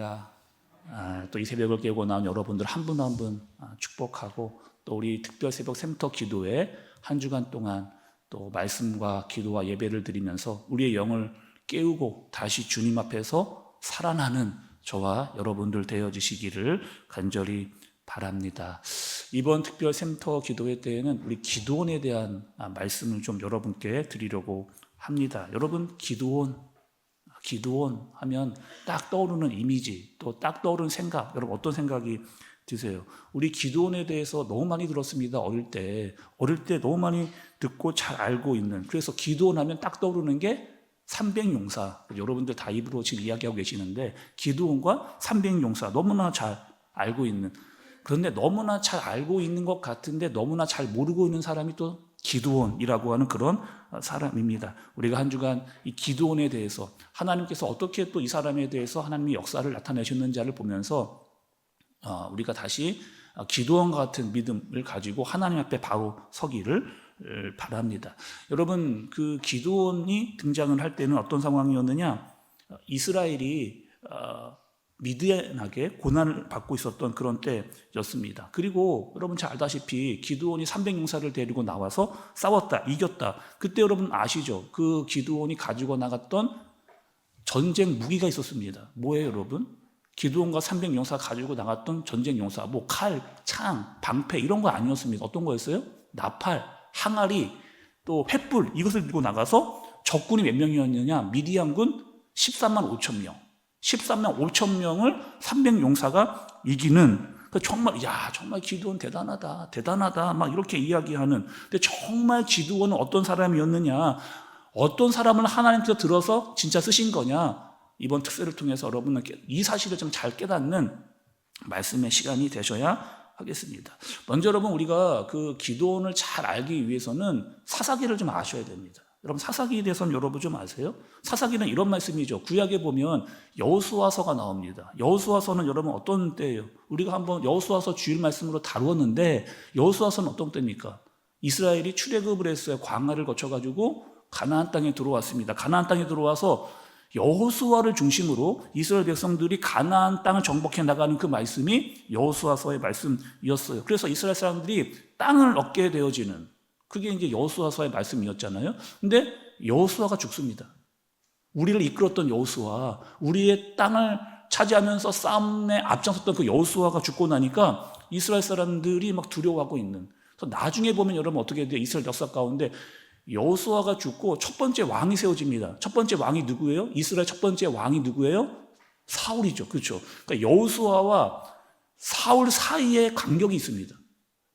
할렐루야. 아, 또이 새벽을 깨고 나온 여러분들 한 분 한 분 축복하고 또 우리 특별 새벽 샘터 기도회 한 주간 동안 또 말씀과 기도와 예배를 드리면서 우리의 영을 깨우고 다시 주님 앞에서 살아나는 저와 여러분들 되어지시기를 간절히 바랍니다. 이번 특별 샘터 기도회 때에는 우리 기도원에 대한 아, 말씀을 좀 여러분께 드리려고 합니다. 여러분 기도원 기도원 하면 딱 떠오르는 이미지, 또 딱 떠오르는 생각, 여러분 어떤 생각이 드세요? 우리 기도원에 대해서 너무 많이 들었습니다. 어릴 때. 어릴 때 너무 많이 듣고 잘 알고 있는. 그래서 기도원 하면 딱 떠오르는 게 삼백용사. 여러분들 다 입으로 지금 이야기하고 계시는데, 기도원과 삼백용사 너무나 잘 알고 있는. 그런데 너무나 잘 알고 있는 것 같은데 너무나 잘 모르고 있는 사람이 또 기도원이라고 하는 그런 사람입니다. 우리가 한 주간 이 기도원에 대해서 하나님께서 어떻게 또 이 사람에 대해서 하나님의 역사를 나타내셨는지를 보면서 어, 우리가 다시 기도원 같은 믿음을 가지고 하나님 앞에 바로 서기를 바랍니다. 여러분 그 기도원이 등장을 할 때는 어떤 상황이었느냐? 이스라엘이 어, 미디안에게 고난을 받고 있었던 그런 때였습니다. 그리고 여러분 잘 알다시피 기드온이 300용사를 데리고 나와서 싸웠다, 이겼다. 그때 여러분 아시죠? 그 기드온이 가지고 나갔던 전쟁 무기가 있었습니다. 뭐예요, 여러분? 기드온과 300용사 가지고 나갔던 전쟁 용사, 뭐 칼, 창, 방패 이런 거 아니었습니다. 어떤 거였어요? 나팔, 항아리, 또 횃불 이것을 들고 나가서 적군이 몇 명이었느냐? 미디안군 13만 5천 명. 13명 5천 명을 300용사가 이기는 그 정말 야 정말 기도원 대단하다 대단하다 막 이렇게 이야기하는 근데 정말 기도원은 어떤 사람이었느냐 어떤 사람을 하나님께서 들어서 진짜 쓰신 거냐 이번 특세를 통해서 여러분은 이 사실을 좀 잘 깨닫는 말씀의 시간이 되셔야 하겠습니다. 먼저 여러분 우리가 그 기도원을 잘 알기 위해서는 사사기를 좀 아셔야 됩니다. 여러분 사사기에 대해서는 여러분 좀 아세요? 사사기는 이런 말씀이죠. 구약에 보면 여호수아서가 나옵니다. 여호수아서는 여러분 어떤 때예요? 우리가 한번 여호수아서 주일 말씀으로 다루었는데 여호수아서는 어떤 때입니까? 이스라엘이 출애굽을 했어요. 광야를 거쳐 가지고 가나안 땅에 들어왔습니다. 가나안 땅에 들어와서 여호수아를 중심으로 이스라엘 백성들이 가나안 땅을 정복해 나가는 그 말씀이 여호수아서의 말씀이었어요. 그래서 이스라엘 사람들이 땅을 얻게 되어지는 그게 이제 여호수아서의 말씀이었잖아요. 근데 여호수아가 죽습니다. 우리를 이끌었던 여호수아, 우리의 땅을 차지하면서 싸움에 앞장섰던 그 여호수아가 죽고 나니까 이스라엘 사람들이 막 두려워하고 있는. 그래서 나중에 보면 여러분 어떻게 돼요? 이스라엘 역사 가운데 여호수아가 죽고 첫 번째 왕이 세워집니다. 첫 번째 왕이 누구예요? 이스라엘 첫 번째 왕이 누구예요? 사울이죠. 그렇죠. 그러니까 여호수아와 사울 사이에 간격이 있습니다.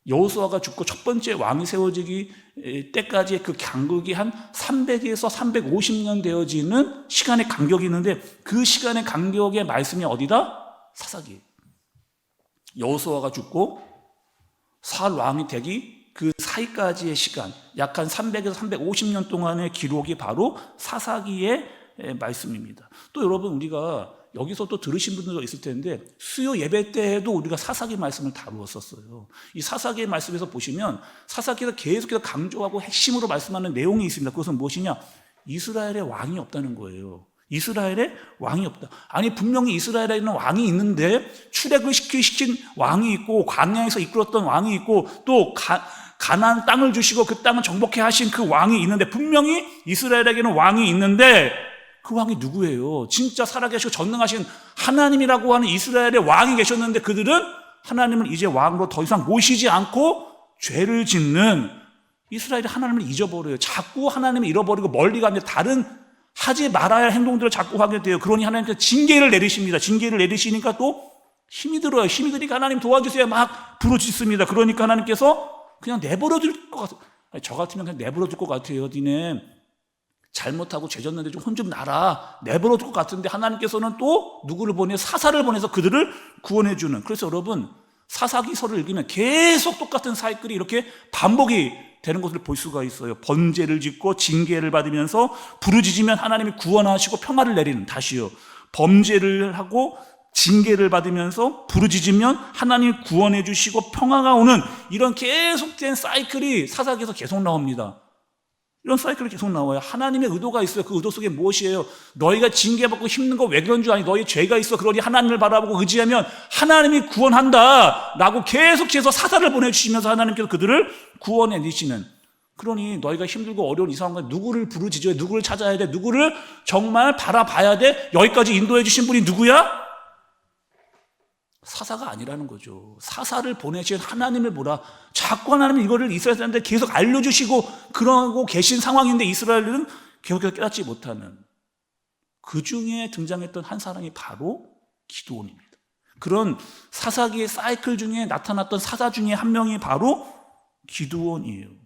여호수아가 죽고 첫 번째 왕이 세워지기 때까지의 그 간격이 한 300에서 350년 되어지는 시간의 간격이 있는데 그 시간의 간격의 말씀이 어디다? 사사기. 여호수아가 죽고 사울 왕이 되기 그 사이까지의 시간, 약 한 300에서 350년 동안의 기록이 바로 사사기의 말씀입니다. 또 여러분 우리가 여기서 또 들으신 분들도 있을 텐데 수요 예배 때에도 우리가 사사기 말씀을 다루었었어요. 이 사사기의 말씀에서 보시면 사사기가 계속해서 강조하고 핵심으로 말씀하는 내용이 있습니다. 그것은 무엇이냐? 이스라엘의 왕이 없다는 거예요. 이스라엘에 왕이 없다. 아니 분명히 이스라엘에는 왕이 있는데 출애굽 시킨 왕이 있고 광야에서 이끌었던 왕이 있고 또 가, 가나안 땅을 주시고 그 땅을 정복해 하신 그 왕이 있는데 분명히 이스라엘에게는 왕이 있는데 그 왕이 누구예요? 진짜 살아계시고 전능하신 하나님이라고 하는 이스라엘의 왕이 계셨는데 그들은 하나님을 이제 왕으로 더 이상 모시지 않고 죄를 짓는 이스라엘이 하나님을 잊어버려요. 자꾸 하나님을 잃어버리고 멀리 가면 다른 하지 말아야 할 행동들을 자꾸 하게 돼요. 그러니 하나님께서 징계를 내리십니다. 징계를 내리시니까 또 힘이 들어요. 힘이 드니까 하나님 도와주세요. 막 부르짖습니다. 그러니까 하나님께서 그냥 내버려 둘 것 같아요. 저 같으면 그냥 내버려 둘 것 같아요. 니네 잘못하고 죄졌는데 좀혼좀 나라. 내버려 둘 것 같은데 하나님께서는 또 누구를 보내 사사를 보내서 그들을 구원해 주는. 그래서 여러분 사사기서를 읽으면 계속 똑같은 사이클이 이렇게 반복이 되는 것을 볼 수가 있어요. 번제를 짓고 징계를 받으면서 부르짖으면 하나님이 구원하시고 평화를 내리는 다시요. 범죄를 하고 징계를 받으면서 부르짖으면 하나님이 구원해 주시고 평화가 오는 이런 계속된 사이클이 사사기에서 계속 나옵니다. 이런 사이클이 계속 나와요. 하나님의 의도가 있어요. 그 의도 속에 무엇이에요? 너희가 징계받고 힘든 거 왜 그런 줄 아니? 너희 죄가 있어. 그러니 하나님을 바라보고 의지하면 하나님이 구원한다. 라고 계속해서 사사를 보내주시면서 하나님께서 그들을 구원해 내시는. 그러니 너희가 힘들고 어려운 이 상황에 누구를 부르짖어야 돼? 누구를 찾아야 돼? 누구를 정말 바라봐야 돼? 여기까지 인도해 주신 분이 누구야? 사사가 아니라는 거죠. 사사를 보내신 하나님을 보라. 자꾸 하나님은 이거를 이스라엘 사람들 계속 알려주시고 그러고 계신 상황인데 이스라엘은 계속해서 깨닫지 못하는 그 중에 등장했던 한 사람이 바로 기도원입니다. 그런 사사기의 사이클 중에 나타났던 사사 중에 한 명이 바로 기도원이에요.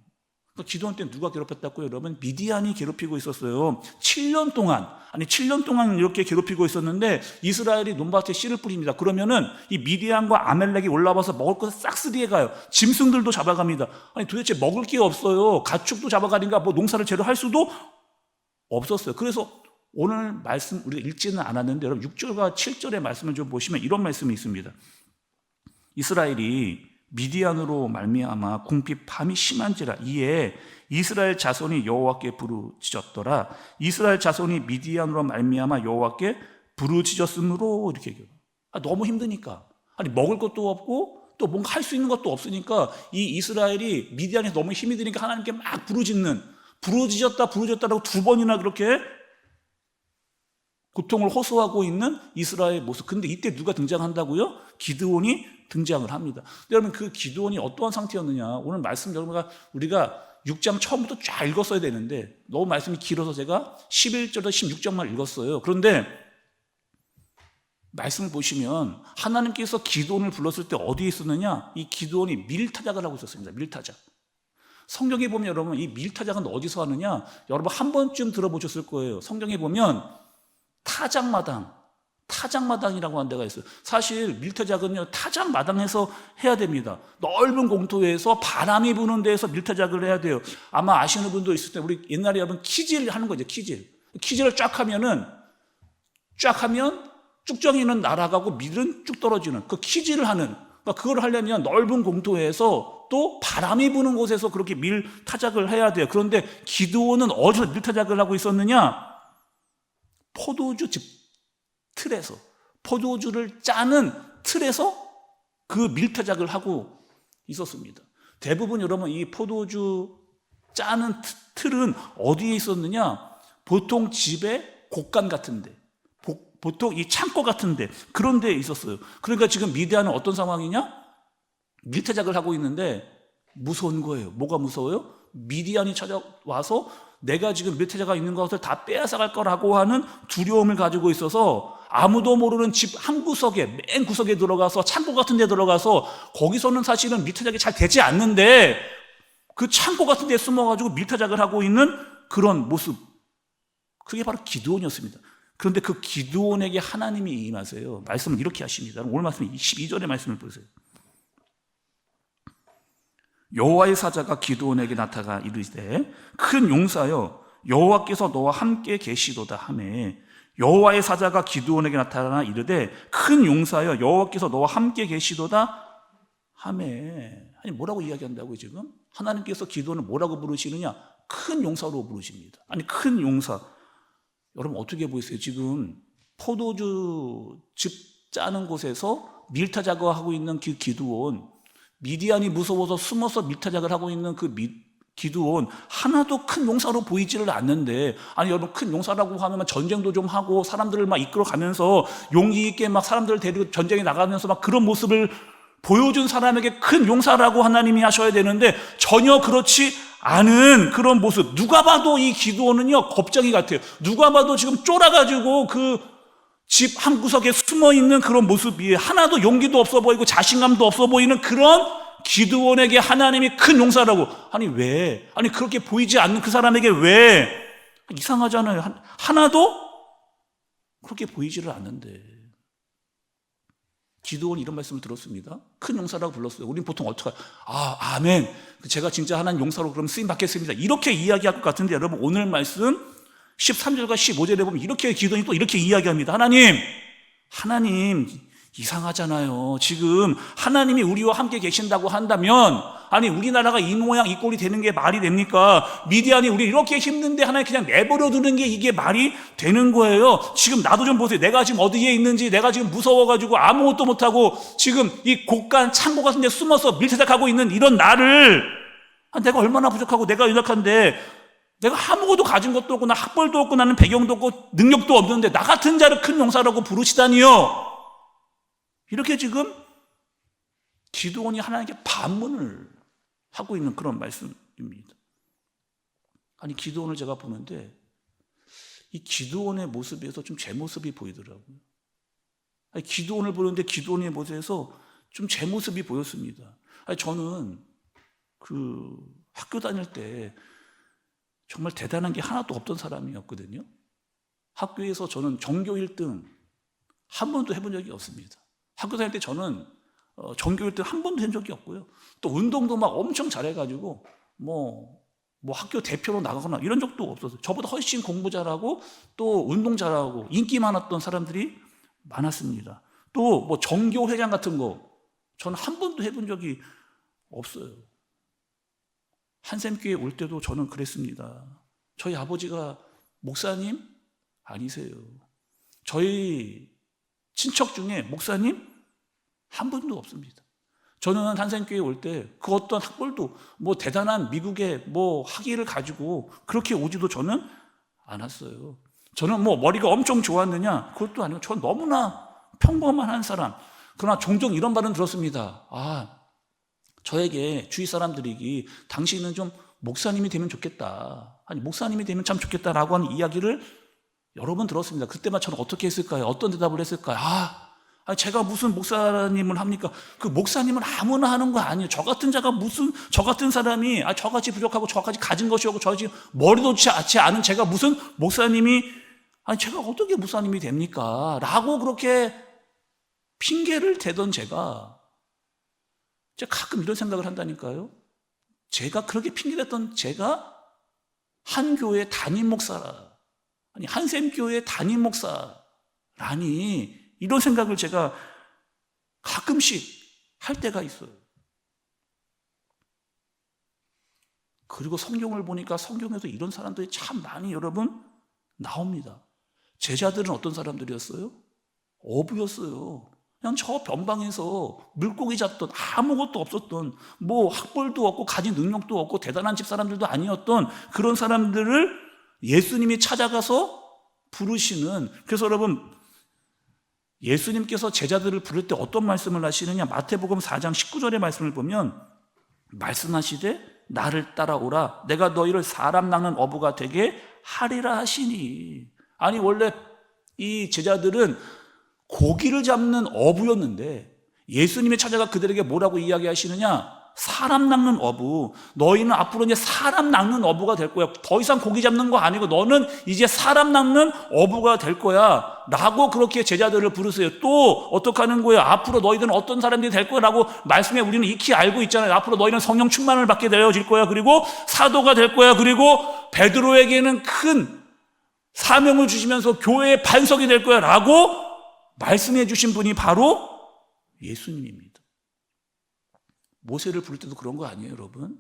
기도원 때 누가 괴롭혔다고요? 여러분 미디안이 괴롭히고 있었어요. 7년 동안 아니 7년 동안 이렇게 괴롭히고 있었는데 이스라엘이 논밭에 씨를 뿌립니다. 그러면은 이 미디안과 아멜렉이 올라와서 먹을 것을 싹쓸이해 가요. 짐승들도 잡아갑니다. 아니 도대체 먹을 게 없어요. 가축도 잡아가니까 뭐 농사를 제대로 할 수도 없었어요. 그래서 오늘 말씀 우리가 읽지는 않았는데 여러분 6절과 7절의 말씀을 좀 보시면 이런 말씀이 있습니다. 이스라엘이 미디안으로 말미암아 궁핍 밤이 심한지라 이에 이스라엘 자손이 여호와께 부르짖었더라 이스라엘 자손이 미디안으로 말미암아 여호와께 부르짖었으므로 이렇게 얘기해요. 아, 너무 힘드니까 아니 먹을 것도 없고 또 뭔가 할 수 있는 것도 없으니까 이 이스라엘이 미디안에 너무 힘이 드니까 하나님께 막 부르짖는 부르짖었다 부르짖었다라고 두 번이나 그렇게 고통을 호소하고 있는 이스라엘 모습. 근데 이때 누가 등장한다고요? 기드온이 등장을 합니다. 여러분 그 기드온이 어떠한 상태였느냐? 오늘 말씀 여러분가 우리가 6장 처음부터 쫙 읽었어야 되는데 너무 말씀이 길어서 제가 11절에서 16장만 읽었어요. 그런데 말씀을 보시면 하나님께서 기도원을 불렀을 때 어디에 있었느냐? 이 기도원이 밀타작을 하고 있었습니다. 밀타작. 성경에 보면 여러분 이 밀타작은 어디서 하느냐? 여러분 한 번쯤 들어보셨을 거예요. 성경에 보면 타작마당, 타작마당이라고 하는 데가 있어요. 사실 밀타작은요 타작마당에서 해야 됩니다. 넓은 공터에서 바람이 부는 데에서 밀타작을 해야 돼요. 아마 아시는 분도 있을 때 우리 옛날에 여러분 키질 하는 거죠. 키질. 키질을 쫙 하면은 쫙 하면 쭉정이는 날아가고 밀은 쭉 떨어지는 그 키질을 하는 그러니까 그걸 하려면 넓은 공터에서 또 바람이 부는 곳에서 그렇게 밀 타작을 해야 돼요. 그런데 기도원은 어디서 밀 타작을 하고 있었느냐? 포도주 집 틀에서 포도주를 짜는 틀에서 그 밀타작을 하고 있었습니다. 대부분 여러분 이 포도주 짜는 틀은 어디에 있었느냐? 보통 집에 곡간 같은데 보 통 이 창고 같은데 그런 데에 있었어요. 그러니까 지금 미디안은 어떤 상황이냐? 밀타작을 하고 있는데 무서운 거예요. 뭐가 무서워요? 미디안이 찾아와서 내가 지금 밀타자가 있는 것을 다 빼앗아갈 거라고 하는 두려움을 가지고 있어서 아무도 모르는 집 한 구석에 맨 구석에 들어가서 창고 같은 데 들어가서 거기서는 사실은 밀타작이 잘 되지 않는데 그 창고 같은 데 숨어가지고 밀타작을 하고 있는 그런 모습 그게 바로 기도원이었습니다. 그런데 그 기도원에게 하나님이 임하세요. 말씀을 이렇게 하십니다. 오늘 말씀 12절의 말씀을 보세요. 여호와의 사자가 기도원에게 나타가 이르되 큰 용사여 여호와께서 너와 함께 계시도다 하매 여호와의 사자가 기도원에게 나타나 이르되 큰 용사여 여호와께서 너와 함께 계시도다. 하매 아니 뭐라고 이야기한다고 지금? 하나님께서 기도원을 뭐라고 부르시느냐? 큰 용사로 부르십니다. 아니 큰 용사. 여러분 어떻게 보이세요? 지금 포도주 즙 짜는 곳에서 밀타 작업하고 있는 그 기도원 미디안이 무서워서 숨어서 밀타작을 하고 있는 그 미, 기도원 하나도 큰 용사로 보이지를 않는데 아니 여러분 큰 용사라고 하면 전쟁도 좀 하고 사람들을 막 이끌어 가면서 용기 있게 막 사람들을 데리고 전쟁에 나가면서 막 그런 모습을 보여준 사람에게 큰 용사라고 하나님이 하셔야 되는데 전혀 그렇지 않은 그런 모습. 누가 봐도 이 기도원은요 겁쟁이 같아요. 누가 봐도 지금 쫄아가지고 그 집 한 구석에 숨어 있는 그런 모습이 하나도 용기도 없어 보이고 자신감도 없어 보이는 그런 기드원에게 하나님이 큰 용사라고 아니 왜 아니 그렇게 보이지 않는 그 사람에게 왜 이상하잖아요 하나도 그렇게 보이지를 않는데 기도원 이런 말씀을 들었습니다. 큰 용사라고 불렀어요. 우리는 보통 어떻게 아 아멘. 제가 진짜 하나님 용사로 그럼 쓰임 받겠습니다. 이렇게 이야기할 것 같은데 여러분 오늘 말씀 13절과 15절에 보면 이렇게 기도원이 또 이렇게 이야기합니다. 하나님, 하나님 이상하잖아요. 지금 하나님이 우리와 함께 계신다고 한다면 아니 우리나라가 이 모양 이 꼴이 되는 게 말이 됩니까? 미디안이 우리 이렇게 힘든데 하나님 그냥 내버려 두는 게 이게 말이 되는 거예요. 지금 나도 좀 보세요. 내가 지금 어디에 있는지 내가 지금 무서워가지고 아무것도 못하고 지금 이 곳간 창고 같은 데 숨어서 밀대작하고 있는 이런 나를 아, 내가 얼마나 부족하고 내가 연약한데 내가 아무것도 가진 것도 없고 나 학벌도 없고 나는 배경도 없고 능력도 없는데 나 같은 자를 큰 용사라고 부르시다니요. 이렇게 지금 기도원이 하나님께 반문을 하고 있는 그런 말씀입니다. 아니 기도원을 제가 보는데 이 기도원의 모습에서 좀 제 모습이 보이더라고요. 아니, 기도원을 보는데 기도원의 모습에서 좀 제 모습이 보였습니다. 아니, 저는 그 학교 다닐 때 정말 대단한 게 하나도 없던 사람이었거든요. 학교에서 저는 전교 1등 한 번도 해본 적이 없습니다. 학교 다닐 때 저는 어, 전교 1등 한 번도 한 적이 없고요. 또 운동도 막 엄청 잘해가지고 뭐, 뭐 학교 대표로 나가거나 이런 적도 없었어요. 저보다 훨씬 공부 잘하고 또 운동 잘하고 인기 많았던 사람들이 많았습니다. 또 뭐 정교 회장 같은 거 저는 한 번도 해본 적이 없어요. 한샘교회 올 때도 저는 그랬습니다. 저희 아버지가 목사님 아니세요. 저희 친척 중에 목사님 한 분도 없습니다. 저는 한샘교회 올 때 그 어떤 학벌도 뭐 대단한 미국의 뭐 학위를 가지고 그렇게 오지도 저는 않았어요. 저는 뭐 머리가 엄청 좋았느냐 그것도 아니고 저 너무나 평범한 한 사람. 그러나 종종 이런 말은 들었습니다. 아 저에게 주위 사람들이 당신은 좀 목사님이 되면 좋겠다. 아니, 목사님이 되면 참 좋겠다라고 하는 이야기를 여러 번 들었습니다. 그때만 저는 어떻게 했을까요? 어떤 대답을 했을까요? 아, 제가 무슨 목사님을 합니까? 그 목사님은 아무나 하는 거 아니에요. 저 같은 자가 무슨, 저 같은 사람이, 아, 저같이 부족하고 저같이 가진 것이 없고 저같이 머리도 좋지 않은 제가 무슨 목사님이, 아니, 제가 어떻게 목사님이 됩니까? 라고 그렇게 핑계를 대던 제가 제가 가끔 이런 생각을 한다니까요. 제가 그렇게 핑계댔던 제가 한 교회 담임 목사라. 아니, 한샘 교회 담임 목사라니 이런 생각을 제가 가끔씩 할 때가 있어요. 그리고 성경을 보니까 성경에도 이런 사람들이 참 많이 여러분 나옵니다. 제자들은 어떤 사람들이었어요? 어부였어요. 그냥 저 변방에서 물고기 잡던 아무것도 없었던 뭐 학벌도 없고 가진 능력도 없고 대단한 집 사람들도 아니었던 그런 사람들을 예수님이 찾아가서 부르시는 그래서 여러분 예수님께서 제자들을 부를 때 어떤 말씀을 하시느냐? 마태복음 4장 19절의 말씀을 보면 말씀하시되 나를 따라오라. 내가 너희를 사람 낚는 어부가 되게 하리라 하시니. 아니 원래 이 제자들은 고기를 잡는 어부였는데 예수님이 찾아가 그들에게 뭐라고 이야기하시느냐? 사람 낚는 어부. 너희는 앞으로 이제 사람 낚는 어부가 될 거야. 더 이상 고기 잡는 거 아니고 너는 이제 사람 낚는 어부가 될 거야. 라고 그렇게 제자들을 부르세요. 또 어떻게 하는 거예요? 앞으로 너희들은 어떤 사람들이 될 거야? 라고 말씀에 우리는 익히 알고 있잖아요. 앞으로 너희는 성령 충만을 받게 되어질 거야. 그리고 사도가 될 거야. 그리고 베드로에게는 큰 사명을 주시면서 교회의 반석이 될 거야. 라고 말씀해 주신 분이 바로 예수님입니다. 모세를 부를 때도 그런 거 아니에요, 여러분?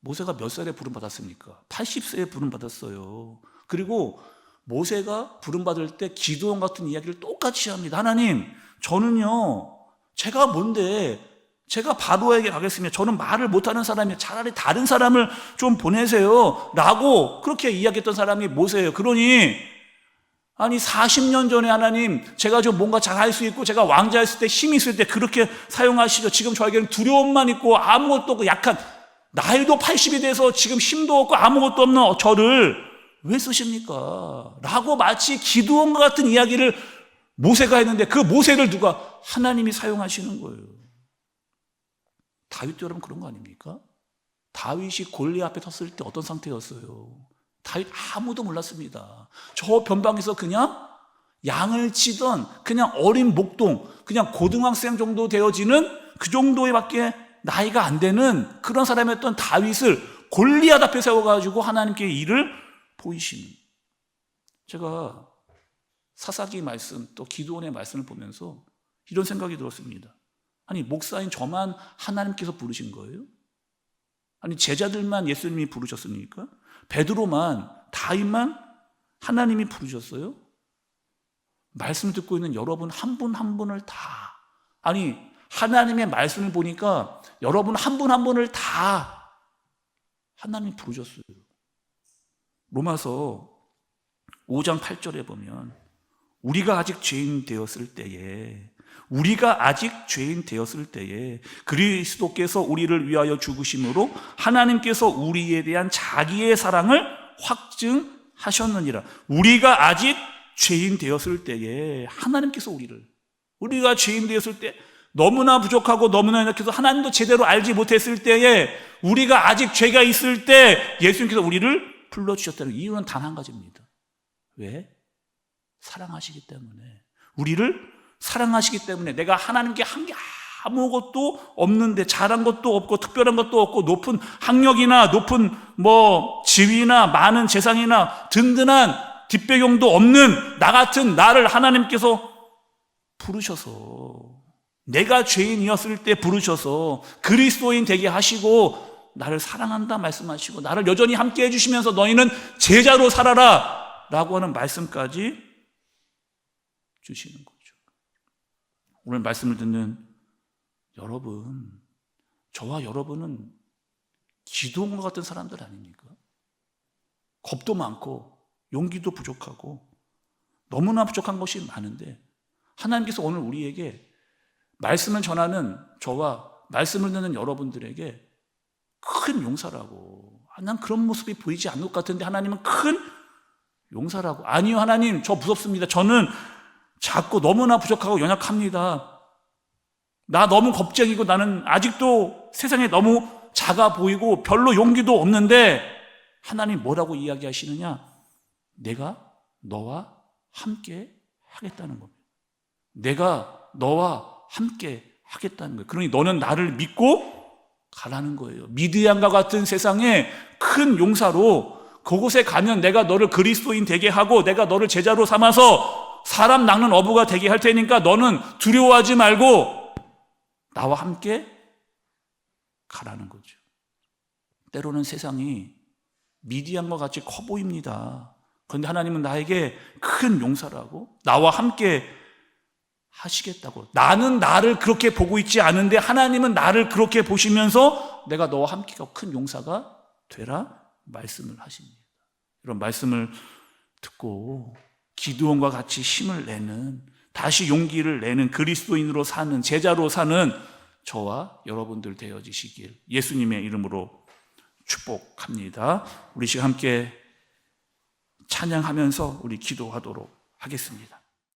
모세가 몇 살에 부름 받았습니까? 80세에 부름 받았어요. 그리고 모세가 부름 받을 때 기도원 같은 이야기를 똑같이 합니다. 하나님, 저는요, 제가 뭔데, 제가 바로에게 가겠습니다. 저는 말을 못하는 사람이에요. 차라리 다른 사람을 좀 보내세요. 라고 그렇게 이야기했던 사람이 모세예요. 그러니, 아니 40년 전에 하나님 제가 좀 뭔가 잘할 수 있고 제가 왕자였을 때 힘이 있을 때 그렇게 사용하시죠. 지금 저에게는 두려움만 있고 아무것도 없고 약한 나이도 80이 돼서 지금 힘도 없고 아무것도 없는 저를 왜 쓰십니까? 라고 마치 기도원과 같은 이야기를 모세가 했는데 그 모세를 누가 하나님이 사용하시는 거예요. 다윗도 여러분 그런 거 아닙니까? 다윗이 골리 앞에 섰을 때 어떤 상태였어요? 다윗 아무도 몰랐습니다. 저 변방에서 그냥 양을 치던 그냥 어린 목동, 그냥 고등학생 정도 되어지는 그 정도의 밖에 나이가 안 되는 그런 사람이었던 다윗을 골리앗 앞에 세워가지고 하나님께 일을 보이시는. 제가 사사기 말씀 또 기도원의 말씀을 보면서 이런 생각이 들었습니다. 아니, 목사인 저만 하나님께서 부르신 거예요? 아니 제자들만 예수님이 부르셨습니까? 베드로만 다윗만 하나님이 부르셨어요? 말씀 듣고 있는 여러분 한 분한 분을 다 아니 하나님의 말씀을 보니까 여러분 한분한 분을 다 하나님이 부르셨어요. 로마서 5장 8절에 보면 우리가 아직 죄인 되었을 때에 우리가 아직 죄인 되었을 때에 그리스도께서 우리를 위하여 죽으심으로 하나님께서 우리에 대한 자기의 사랑을 확증하셨느니라. 우리가 아직 죄인 되었을 때에 하나님께서 우리를 우리가 죄인 되었을 때 너무나 부족하고 너무나 연약해서 하나님도 제대로 알지 못했을 때에 우리가 아직 죄가 있을 때 예수님께서 우리를 불러주셨다는 이유는 단 한 가지입니다. 왜? 사랑하시기 때문에. 우리를 사랑하시기 때문에 내가 하나님께 한 게 아무것도 없는데 잘한 것도 없고 특별한 것도 없고 높은 학력이나 높은 뭐 지위나 많은 재산이나 든든한 뒷배경도 없는 나 같은 나를 하나님께서 부르셔서 내가 죄인이었을 때 부르셔서 그리스도인 되게 하시고 나를 사랑한다 말씀하시고 나를 여전히 함께 해주시면서 너희는 제자로 살아라 라고 하는 말씀까지 주시는 거죠. 오늘 말씀을 듣는 여러분, 저와 여러분은 기도원과 같은 사람들 아닙니까? 겁도 많고 용기도 부족하고 너무나 부족한 것이 많은데 하나님께서 오늘 우리에게 말씀을 전하는 저와 말씀을 듣는 여러분들에게 큰 용사라고. 아, 난 그런 모습이 보이지 않을 것 같은데 하나님은 큰 용사라고. 아니요, 하나님, 저 무섭습니다. 저는 작고 너무나 부족하고 연약합니다. 나 너무 겁쟁이고 나는 아직도 세상에 너무 작아 보이고 별로 용기도 없는데 하나님 뭐라고 이야기하시느냐? 내가 너와 함께 하겠다는 겁니다. 내가 너와 함께 하겠다는 거예요. 그러니 너는 나를 믿고 가라는 거예요. 미디안과 같은 세상에 큰 용사로 그곳에 가면 내가 너를 그리스도인 되게 하고 내가 너를 제자로 삼아서 사람 낚는 어부가 되게 할 테니까 너는 두려워하지 말고 나와 함께 가라는 거죠. 때로는 세상이 미디안과 같이 커 보입니다. 그런데 하나님은 나에게 큰 용사라고 나와 함께 하시겠다고. 나는 나를 그렇게 보고 있지 않은데 하나님은 나를 그렇게 보시면서 내가 너와 함께 큰 용사가 되라 말씀을 하십니다. 이런 말씀을 듣고 기도원과 같이 힘을 내는 다시 용기를 내는 그리스도인으로 사는 제자로 사는 저와 여러분들 되어지시길 예수님의 이름으로 축복합니다. 우리 시간 함께 찬양하면서 우리 기도하도록 하겠습니다.